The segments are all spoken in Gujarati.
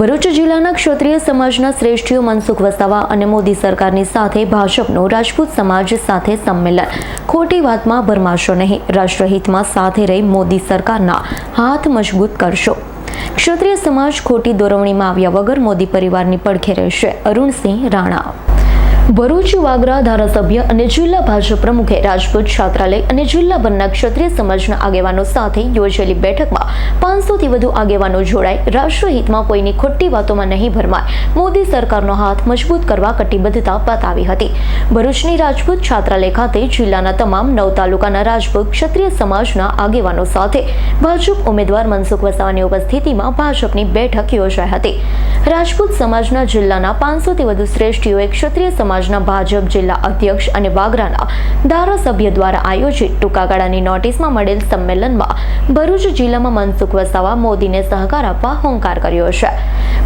ભરૂચ જિલ્લાના ક્ષત્રિય સમાજના શ્રેષ્ઠીઓ મનસુખ વસાવા અને મોદી સરકારની સાથે ભાજપનું રાજપૂત સમાજ સાથે સંમેલન. ખોટી વાતમાં ભરમાશો નહીં. રાષ્ટ્રહિતમાં સાથે રહી મોદી સરકારના હાથ મજબૂત કરશો. ક્ષત્રિય સમાજ ખોટી દોરવણીમાં આવ્યા વગર મોદી પરિવારની પડખે રહેશે. અરુણસિંહ રાણા ભરૂચ વાગરા ધારાસભ્ય અને જિલ્લા ભાજપ પ્રમુખે રાજપૂત છાત્રાલય અને જિલ્લાભરના ક્ષત્રિય સમાજના આગેવાનો સાથે યોજેલી બેઠકમાં પાંચસોથી વધુ આગેવાનો જોડાય. રાષ્ટ્રહિતમાં કોઈની ખોટી વાતોમાં નહીં ભરમાય. મોદી સરકારનો હાથ મજબૂત કરવા કટિબદ્ધતા બતાવી હતી. ભરૂચની રાજપૂત છાત્રાલય ખાતે જિલ્લાના તમામ નવ તાલુકાના રાજપૂત ક્ષત્રિય સમાજના આગેવાનો સાથે ભાજપ ઉમેદવાર મનસુખ વસાવાની ઉપસ્થિતિમાં ભાજપની બેઠક યોજાઈ હતી. રાજપૂત સમાજના જિલ્લાના પાંચસોથી વધુ શ્રેષ્ઠીઓએ ક્ષત્રિય સમાજના ભાજપ જિલ્લા અધ્યક્ષ અને વાગરાના ધારાસભ્ય દ્વારા આયોજિત ટૂંકાગાળાની નોટિસમાં મળેલ સંમેલનમાં ભરૂચ જિલ્લામાં મનસુખ વસાવા મોદીને સહકાર આપવા હોંકાર કર્યો છે.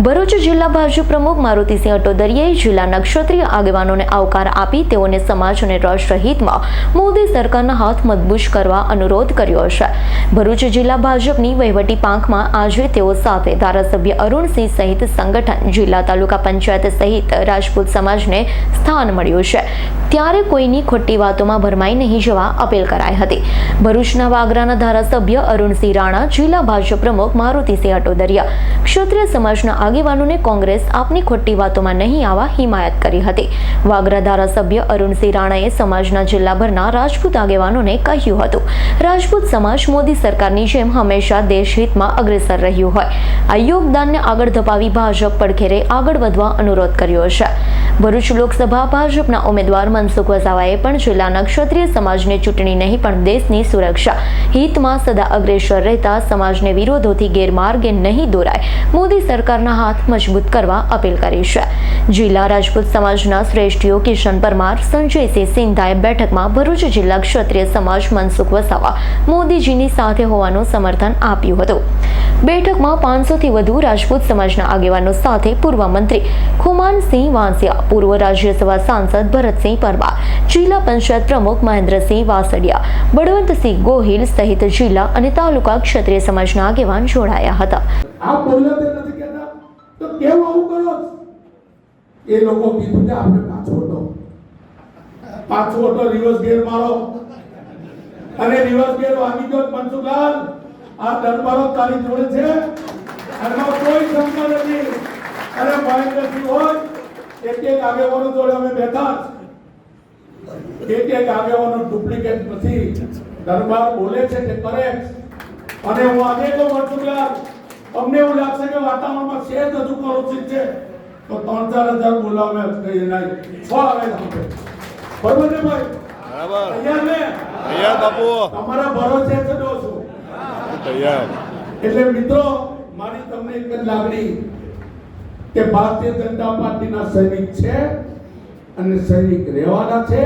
ભરૂચ જિલ્લા ભાજપ પ્રમુખ મારુતિસિંહ અટોદરિયાએ જિલ્લાના ક્ષત્રિય આગેવાનોને આવકાર આપી તેઓને સમાજ અને રાષ્ટ્રહિતમાં મોદી સરકારના હાથ મજબૂત કરવા અનુરોધ કર્યો છે. ભરૂચ જિલ્લા ભાજપની વહીવટી પાંખમાં આજે તેઓ સાથે ધારાસભ્ય અરુણસિંહ સહિત સંગઠન જિલ્લા તાલુકા પંચાયત સહિત રાજપૂત સમાજને સ્થાન મળ્યું છે. ત્યારે કોઈની ખોટી વાતોમાં ભરમાઈ નહીં જવા અપીલ કરાઈ હતી. ભરૂચના વાગરાના ધારાસભ્ય અરુણસિંહ રાણા, જિલ્લા ભાજપ પ્રમુખ મારુતિસિંહ અટોદરિયા, ક્ષત્રિય સમાજના આગેવાનોને કોંગ્રેસ આપની ખોટી વાતોમાં નહીં આવવા હિમાયત કરી હતી. વાગરા ધારાસભ્ય અરુણસિંહ રાણાએ સમાજના જિલ્લાભરના રાજપૂત આગેવાનોને કહ્યું હતું, રાજપૂત સમાજ મોદી સરકારની જેમ હંમેશા દેશહિતમાં અગ્રેસર રહ્યું હોય. આ યોગદાનને આગળ ધપાવી ભાજપ પડખેરે આગળ વધવા અનુરોધ કર્યો છે. ભરૂચ લોકસભા ભાજપના ઉમેદવાર મનસુખ વસાવાએ પણ જિલ્લાના ક્ષત્રિય સમાજને ચૂંટણી નહીં, પણ દેશની સુરક્ષા હિતમાં સદા અગ્રેસર રહેતા સમાજને વિરોધોથી ગેરમાર્ગે નહીં દોરાય. મોદી સરકારના હાથ મજબૂત કરવા અપીલ કરી છે. જિલ્લા રાજપૂત સમાજના શ્રેષ્ઠીઓ કિશન પરમાર સંજયસિંહ સિંધાએ બેઠકમાં ભરૂચ જિલ્લા ક્ષત્રિય સમાજ મનસુખ વસાવા મોદીજીની સાથે હોવાનું સમર્થન આપ્યું હતું. બેઠકમાં પાંચસોથી વધુ રાજપૂત સમાજના આગેવાનો સાથે પૂર્વ મંત્રી ખુમાનસિંહ વાંસિયા પૂર્વ રાજ્યસભા સાંસદ ભરતસિંહ પરમાર જિલ્લા પંચાયત પ્રમુખ મહેન્દ્રસિંહ વાસડિયા બળવંતસિંહ ગોહિલ સહિત જિલ્લા અને તાલુકા ક્ષત્રિય સમાજના આગેવાન જોડાયા હતા એ લોકો કીધું કે આપણે પાછો હતો પાછો હતો રિવર્સ ગેર મારો. અને રિવર્સ ગેર વાગી ગયો મનસુખલાલ આ દરબારો તારી જોડે છે. એમાં કોઈ શંકા નથી. અને મહેન્દ્રસિંહ હોય એક એક આગેવાનો જોડે અમે બેઠા. એક એક આગેવાનો ડુપ્લિકેટ નથી. દરબાર બોલે છે તે કરે અને હું આજે તો મનસુખલાલ અમને એવું લાગશે કે વાતાવરણમાં શેર હજુ કરોચિત છે તો ત્રણ ચાર હજાર બોલાવે કઈ નહીં છ આવે બરોબર ને ભાઈ? બરાબર. તૈયાર ને? તૈયાર બાપુ. તમારા ભરોસે છે તો છો? તૈયાર. એટલે મિત્રો મારી તમને એક જ લાગણી. કે ભારતીય જનતા પાર્ટીના સૈનિક છે અને સૈનિક રહેવાના છે.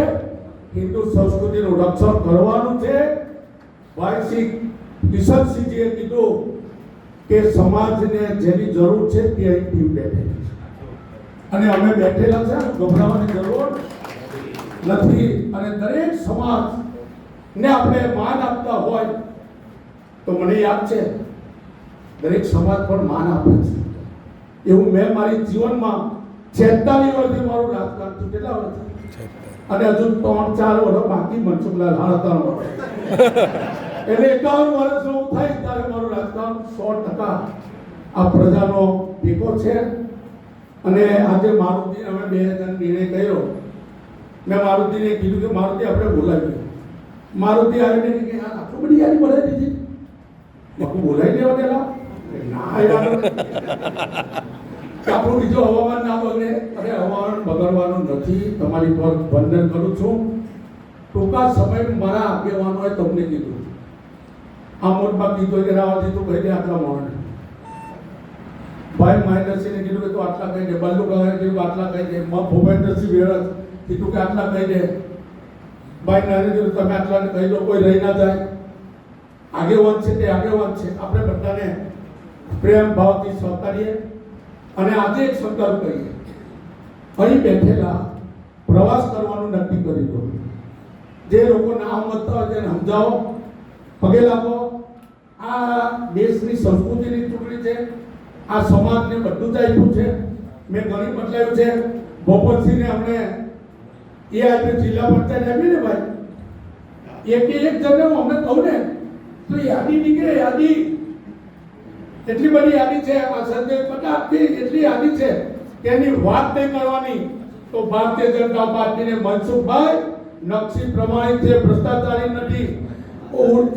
હિન્દુ સંસ્કૃતિનું રક્ષણ કરવાનું છે. વાયસી કિશનસિંહજીએ કીધું કે સમાજને જેની જરૂર છે તે અહીંથી બેઠેલી છે. અને અમે બેઠેલા છે, ગભરાવાની જરૂર નથી. અને દરેક સમાજ ને આપણે માન આપતા હોય તો મને યાદ છે, દરેક સમાજ પણ માન આપે છે. એવું મેં મારી જીવનમાં છેતાલીસ વર્ષથી મારું રાજકારણ થયું કેટલા વર્ષ. અને હજુ ત્રણ ચાર વર્ષ બાકી મનસુખલાલ હા ત્રણ વર્ષ. એટલે એકાવન વર્ષ હું થાય ત્યારે મારું રાજકારણ સો ટકા આ પ્રજાનો ટેકો છે. અને આજે મારુતિ અમે બે હજાર નિર્ણય કર્યો. મેં મારુતિને કીધું કે મારુતિ આપણે બોલાવીએ. મારુતિ આવીને કે આટલું બધી યારી બોલાવી દીધી બોલાવી દેવા પેલા ના યાર. કે આપણું બીજું હવામાન ના બગડે અરે હવામાન બગડવાનું નથી. તમારી પર વંદન કરું છું. ટૂંકા સમય મારા આગેવાનોએ તમને કીધું. આ મોટમાં કીધું કે રાવજી દીધું કહી દે આટલા મોણ ભાઈ મહેન્દ્રસિંહને કીધું કે તું આટલા કહી દે. બલ્લુ કહે કીધું આટલા કહી દે. ભૂપેન્દ્રસિંહ વેરસ કીધું કે આટલા કહી દે. ભાઈ નરેન્દ્ર, તમે આટલાને કહી દો, કોઈ રહી ના જાય. આગેવાન છે તે આગેવાન છે. આપણે બધાને પ્રેમ, ભાવથી સહકારીએ અને આજે એક સંકલ્પ કરીએ અહીં બેઠેલા પ્રવાસ કરવાનું નક્કી કરી દો. જે લોકો ના સમજતા હોય તેને સમજાવો, પગે લાગો. આ દેશની સંસ્કૃતિની ચૂંટણી છે, આ સમાજને બધું જ આપ્યું છે. મેં ઘણી બદલાયું છે. ભોપતસિંહને અમને એ આજે જિલ્લા પંચાયત આપી ને ભાઈ? એક એક જણને હું અમને કહું ને, તો યાદી નીકળે, યાદી એટલી બધી યાદી છે એમાં સંજય પટાપથી એટલી યાદી છે એની વાત નહીં કરવાની. તો ભારતીય જનતા પાર્ટીને મનસુખભાઈ નકશી પ્રમાણિત છે ભ્રષ્ટાચારી નથી.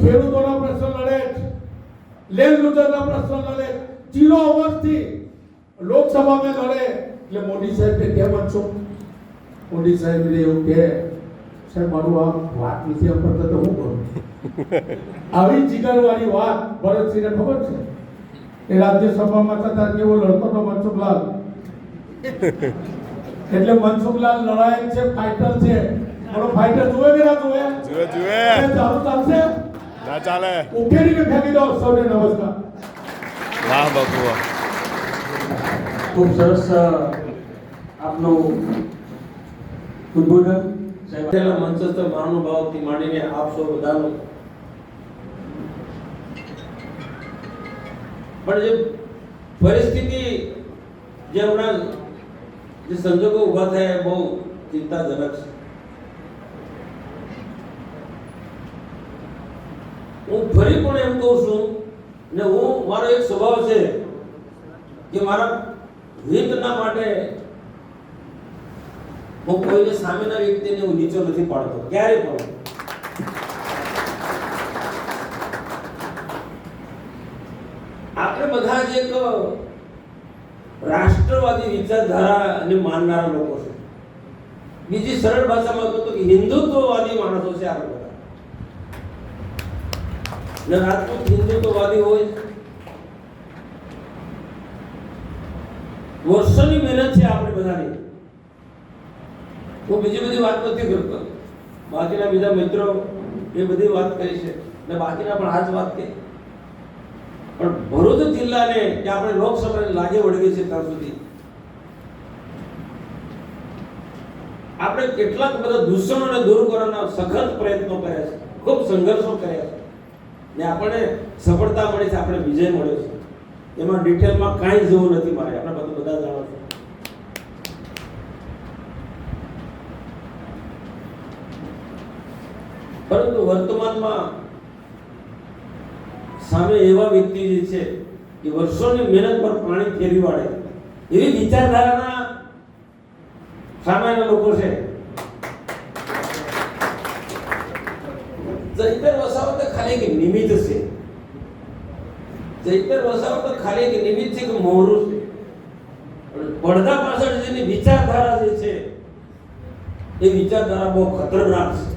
ખેડૂતોના પ્રશ્ન લડે. લેન લુજરના પ્રશ્ન લડે જીરો લોકસભા લોકસભામાં લડે. એટલે મોદી સાહેબ કેમ મનસુખ મોદી સાહેબ એવું કે સાહેબ મારું આ વાત વિશે અપરતા તો હું કરું? આવી જીગરવાળી વાત ભરતસિંહને ખબર છે? એ રાજ્યસભામાં થતા કેવો લડતો હતો મનસુખલાલ? એટલે મનસુખલાલ લડાયક છે ફાઈટર છે. બોલો ફાઈટર જુએ કે ના જુએ? જુએ જુએ. ચાલુ ચાલશે? ના ચાલે. ઉકેલીને ફેંકી દો? સૌને નમસ્કાર. વાહ બાપુ વાહ. ખૂબ સરસ આપનું ઉદ્બોધન. સાહેબ મંચસ્થ મહાનુભાવથી માંડીને આપ સૌ બધાનું પણ જે પરિસ્થિતિ જે હમણાં જે સંજોગો ઊભા થયા બહુ ચિંતાજનક છે. હું ફરી પણ એમ કહું છું ને હું, મારો એક સ્વભાવ છે કે મારા હિતના માટે હું કોઈને સામેના વ્યક્તિને હું નીચો નથી પાડતો ક્યારે પણ આપણે બધા જ એક રાષ્ટ્રવાદી વિચારધારાને માનનારા લોકો છે. બીજી સરળ ભાષામાં કહું તો કે હિન્દુત્વવાદી માણસો છે આપણે બધા ને રાજપૂત હિન્દુત્વવાદી હોય. વર્ષોની મહેનત છે આપણે બધાની. હું બીજી બધી વાત નથી કરતો. બાકીના બીજા મિત્રો એ બધી વાત કરી છે. ને બાકીના પણ આ જ વાત કહી. પણ ભરૂચ જિલ્લાને ત્યાં આપણે લોકસભાને લાગે વળગી છે ત્યાં સુધી? આપણે કેટલાક બધા દૂષણોને દૂર કરવાના સખત પ્રયત્નો કર્યા છે, ખૂબ સંઘર્ષો કર્યા છે. ને આપણને સફળતા મળી છે, આપણે વિજય મળ્યો છે. એમાં ડિટેલમાં કાંઈ જવું નથી મારે, આપણે બધું બધા જાણો છો. પરંતુ વર્તમાનમાં સામે એવા વ્યક્તિ જે છે કે વર્ષોની મહેનત પર પાણી ફેરવી વાળે એવી વિચારધારાના સામાન્ય લોકો છે. ચૈતર તો ખાલી એક નિમિત્ત છે. ચૈતર વસાવત ખાલી એક નિમિત્ત છે કે મોહરું છે. પડદા પાછળ જેની વિચારધારા જે છે, એ વિચારધારા બહુ ખતરનાક છે.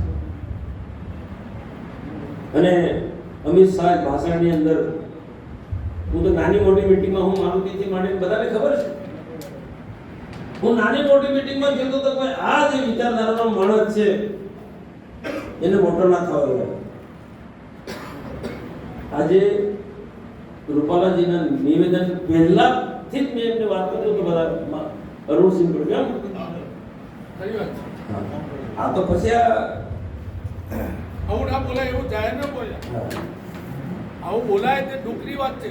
અને અમિત શાહ ભાષણની અંદર હું તો નાની મોટી મીટિંગમાં હું મારુતિથી માટે બધાને ખબર છે. હું નાની મોટી મીટિંગમાં કહેતો તો કોઈ આ જે વિચારધારાનો માણસ છે એને મોટો ના થવા દે આજે રૂપાલાજીના નિવેદન પહેલાથી જ મેં એમને વાત કરી તો બધા અરુણસિંહ કેમ આ તો પછી આ આવું ના બોલાય, એવું જાહેર ન બોલાય. આવું બોલાય તે ડુકરી વાત છે.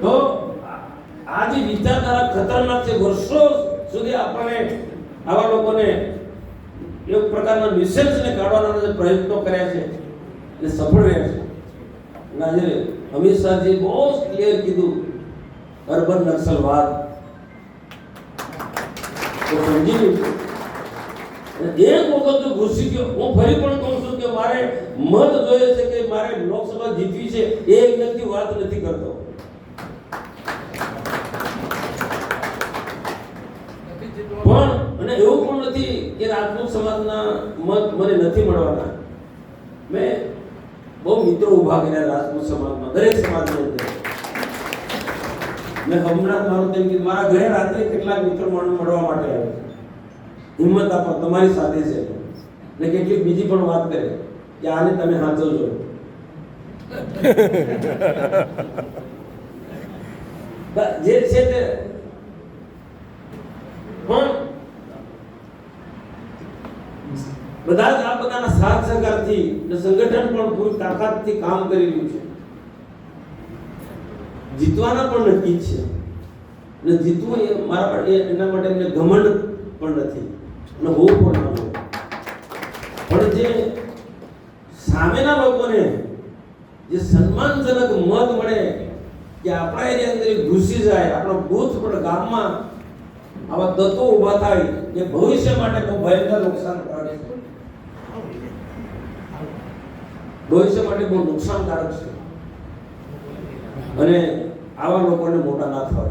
તો આ જે વિચારધારા ખતરનાક છે, વર્ષો સુધી આપણને આવા લોકોને એક પ્રકારના નિસર્જને કાઢવાના જે પ્રયત્નો કર્યા છે એ સફળ રહ્યા છે. અને આજે અમિત શાહજી બહુ ક્લિયર કીધું, અર્બન નક્સલવાદ. તો સમજી લીધું એક વખત ઘૂસી ગયો હું ફરી પણ કહું છું કે મારે મત જોઈએ છે કે મારે લોકસભા જીતવી છે એ વ્યક્તિ વાત નથી કરતો. પણ અને એવું પણ નથી કે રાજપૂત સમાજના મત મને નથી મળવાના. મેં બહુ મિત્રો ઊભા કર્યા રાજપૂત સમાજમાં, દરેક સમાજની અંદર. મેં હમણાં મારું તેમ કીધું, મારા ઘરે રાત્રે કેટલાક મિત્રો મળવા માટે આવ્યા. હિંમત આપો, તમારી સાથે છે. ને કેટલીક બીજી પણ વાત કરે, કે આને તમે સાચવજો જે છે તે. પણ બધા જ આ બધાના સાથ સહકારથી સંગઠન પણ પૂરી તાકાતથી કામ કરી રહ્યું છે. જીતવાના પણ નક્કી છે. ને જીતવું એ મારા માટે, એના માટે એમને ઘમંડ પણ નથી. અને હોવું પણ પણ જે સામેના લોકોને જે સન્માનજનક મત મળે કે આપણા એની અંદર ઘૂસી જાય, આપણો બૂથ પણ ગામમાં આવા તત્વો ઊભા થાય એ ભવિષ્ય માટે બહુ ભયંકર નુકસાનકારક છે. ભવિષ્ય માટે બહુ નુકસાનકારક છે. અને આવા લોકોને મોટા ના થવા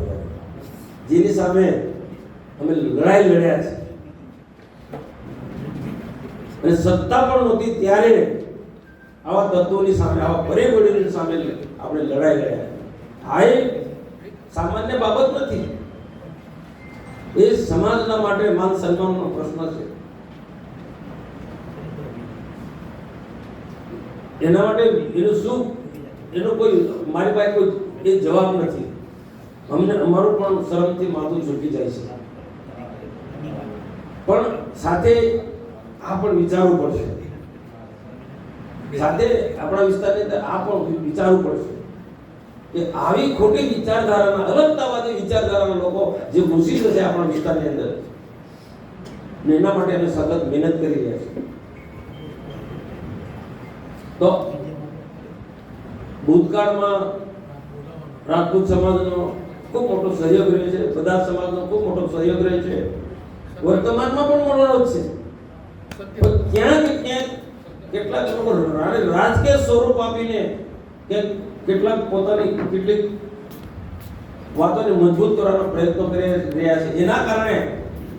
જેની સામે અમે લડાઈ લડ્યા છે અને સત્તા પણ નહોતી ત્યારે આવા તત્વોની સામે, આવા પરિબળોની સામે આપણે લડાઈ લડ્યા આ એ સામાન્ય બાબત નથી. એ સમાજના માટે માન સન્માનનો પ્રશ્ન છે. એના માટે એનું શું, એનો કોઈ, મારી પાસે કોઈ એ જવાબ નથી. અમને, અમારું પણ શરમથી માથું ઝૂકી જાય છે. પણ સાથે આ પણ વિચારવું પડશે. સાથે આપણા વિસ્તારની અંદર આ પણ વિચારવું પડશે. કે આવી ખોટી વિચારધારાના, અલગતાવાદી વિચારધારાના લોકો જે ઘૂસી જશે આપણા વિસ્તારની અંદર. ને એના માટે અમે સતત મહેનત કરી રહ્યા છીએ તો ભૂતકાળમાં રાજપૂત સમાજનો ખૂબ મોટો સહયોગ રહ્યો છે, બધા સમાજનો ખૂબ મોટો સહયોગ રહ્યો છે. વર્તમાનમાં પણ મળવાનો છે. ક્યાંક ક્યાંક કેટલાક લોકો રાજકીય સ્વરૂપ આપીને કે કેટલાક પોતાની કેટલીક વાતોને મજબૂત કરવાનો પ્રયત્ન કરી રહ્યા છે. એના કારણે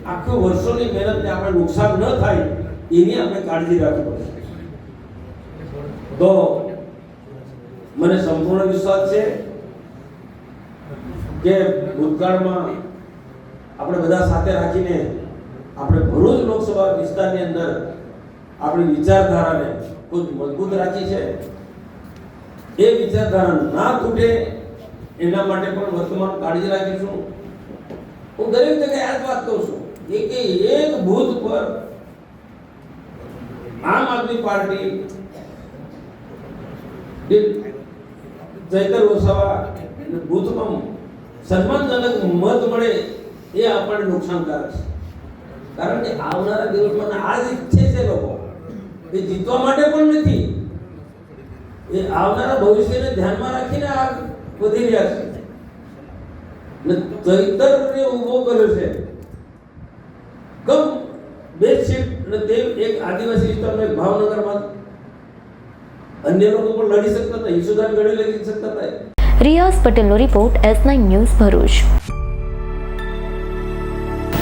આખો વર્ષોની મહેનતને આપણે નુકસાન ન થાય એની આપણે કાળજી રાખવી તો મને સંપૂર્ણ વિશ્વાસ છે કે ભૂતકાળમાં આપણે બધા સાથે રાખીને આપણે ભરૂચ લોકસભા વિસ્તારની અંદર આપણી વિચારધારાને ખૂબ મજબૂત રાખી છે. એ વિચારધારા ના તૂટે એના માટે પણ વર્તમાન કાળજી રાખીશું હું દરેક જગ્યાએ આ જ વાત કહું છું કે કે એક બૂથ પર આમ આદમી પાર્ટી જયદર વસાવા બૂથમાં સન્માનજનક મત મળે એ આપણને નુકસાનકારક છે. કારણ કે આવનારા દિવસમાં આ જ ઈચ્છે છે લોકો. એ જીતવા માટે પણ નથી. એ આવનારા ભવિષ્યને ધ્યાનમાં રાખીને આ વધી રહ્યા છે. ને ચૈતરને ઊભો કર્યો છે. કમ બે ને તે એક આદિવાસી વિસ્તારનો એક ભાવનગરમાં. અન્ય લોકો પણ લડી શકતા હતા ઈશુદાન ગઢે લડી શકતા હતા. રિયાઝ પટેલનો report S nine news Bharuch.